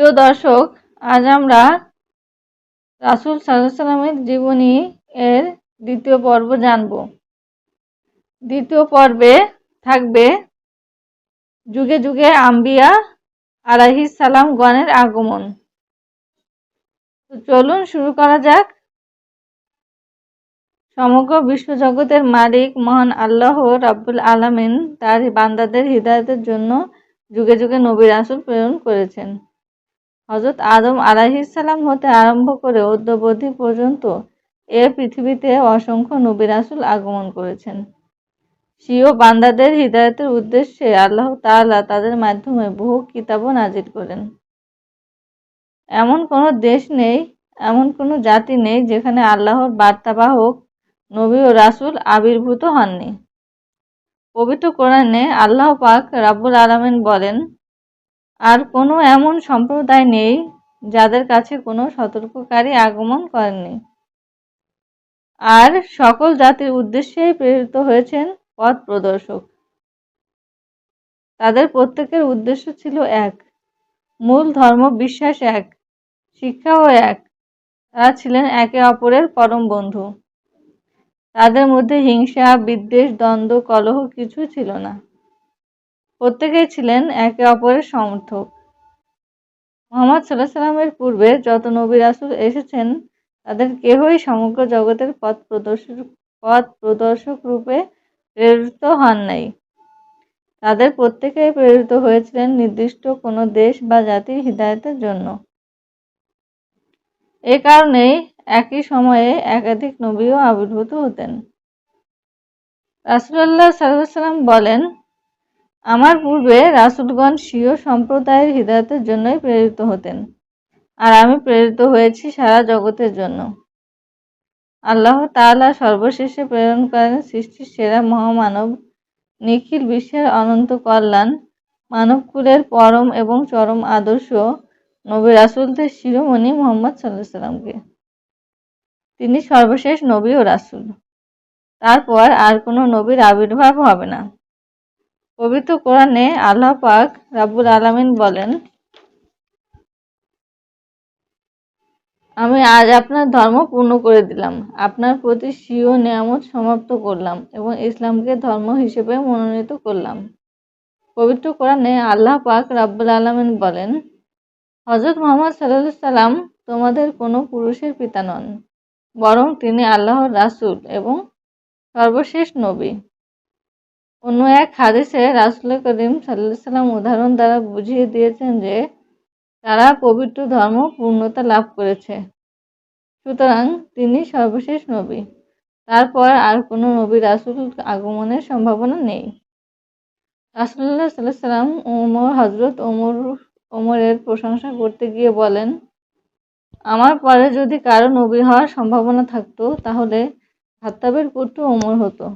প্রিয় দর্শক, আজ আমরা রাসুল সাল্লামের জীবনী এর দ্বিতীয় পর্ব জানব। দ্বিতীয় পর্বে থাকবে যুগে যুগে আম্বিয়া আলাইহিস সালাম গণের আগমন। তো চলুন শুরু করা যাক। সমগ্র বিশ্বজগতের মালিক, মহান আল্লাহ রাব্বুল আলামিন তার বান্দাদের হৃদায়তের জন্য যুগে যুগে নবী রাসূল প্রেরণ করেছেন। হজরত আদম আলাইহিসসালাম হতে আরম্ভ করে অদ্যবধি পর্যন্ত এ পৃথিবীতে অসংখ্য নবী রাসূল আগমন করেছেন। স্বীয় বান্দাদের হৃদায়তের উদ্দেশ্যে আল্লাহ তাআলা তাদের মাধ্যমে বহু কিতাবও নাজির করেন। এমন কোনো দেশ নেই, এমন কোনো জাতি নেই যেখানে আল্লাহর বার্তাবাহক নবী ও রাসূল আবির্ভূত হননি। পবিত্র কোরআনে আল্লাহ পাক রাব্বুল আলামিন বলেন আর কোনো এমন সম্প্রদায় নেই যাদের কাছে কোনো সতর্ককারী আগমন করেননি। আর সকল জাতির উদ্দেশ্যেই প্রেরিত হয়েছেন পথ প্রদর্শক। তাদের প্রত্যেকের উদ্দেশ্য ছিল এক, মূল ধর্ম বিশ্বাস এক, শিক্ষাও এক। তারা ছিলেন একে অপরের পরম বন্ধু। তাদের মধ্যে হিংসা, বিদ্বেষ, দ্বন্দ্ব, কলহ কিছু ছিল না। প্রত্যেকেই ছিলেন একে অপরের সমর্থক। মোহাম্মদ সাল্লাহ সাল্লামের পূর্বে যত নবী রাসুল এসেছেন, তাদের কেহই সমগ্র জগতের পথ প্রদর্শক পথ প্রদর্শক রূপে প্রেরিত হন নাই। তাদের প্রত্যেকেই প্রেরিত হয়েছিলেন নির্দিষ্ট কোনো দেশ বা জাতির হৃদায়তের জন্য। এ কারণেই একই সময়ে একাধিক নবীও আবির্ভূত হতেন। রাসুলাল্লাহ সাল্লাম বলেন আমার পূর্বে রাসুলগণ স্বীয় সম্প্রদায়ের হৃদায়তের জন্যই প্রেরিত হতেন, আর আমি প্রেরিত হয়েছি সারা জগতের জন্য। আল্লাহ তাআলা সর্বশেষে প্রেরণ করেন সৃষ্টির সেরা মহামানব নিখিল বিশ্বের অনন্ত কল্যাণ, মানবকুলের পরম এবং চরম আদর্শ নবী রাসুলদের শিরোমণি মোহাম্মদ সাল্লাহ সাল্লামকে তিনি সর্বশেষ নবী ও রাসুল। তারপর আর কোনো নবীর আবির্ভাব হবে না। পবিত্র কোরআনে আল্লাহ পাক রাব্বুল আলামিন বলেন, আমি আজ আপনার ধর্ম পূর্ণ করে দিলাম, আপনার প্রতি স্বীয় নিয়ামত সমাপ্ত করলাম এবং ইসলামকে ধর্ম হিসেবে মনোনীত করলাম। পবিত্র কোরআনে আল্লাহ পাক রাব্বুল আলামিন বলেন হজরত মোহাম্মদ সাল্লাহ সাল্লাম তোমাদের কোনো পুরুষের পিতা নন, বরং তিনি আল্লাহর রাসুল এবং সর্বশেষ নবী। অন্য এক হাদিসে রাসুল করিম সাল্লাম উদাহরণ দ্বারা বুঝিয়ে দিয়েছেন যে তারা পবিত্র ধর্ম পূর্ণতা লাভ করেছে। সুতরাং তিনি সর্বশেষ নবী। তারপর আর কোনো নবী রাসুল আগমনের সম্ভাবনা নেই। রাসুল্লাহ সাল্লাহ সাল্লাম ওমর হজরত ওমর, ওমরের প্রশংসা করতে গিয়ে বলেন, আমার পরে যদি কারও নবী হওয়ার সম্ভাবনা থাকতো, তাহলে খাত্তাবের পুত্র ওমর হতো।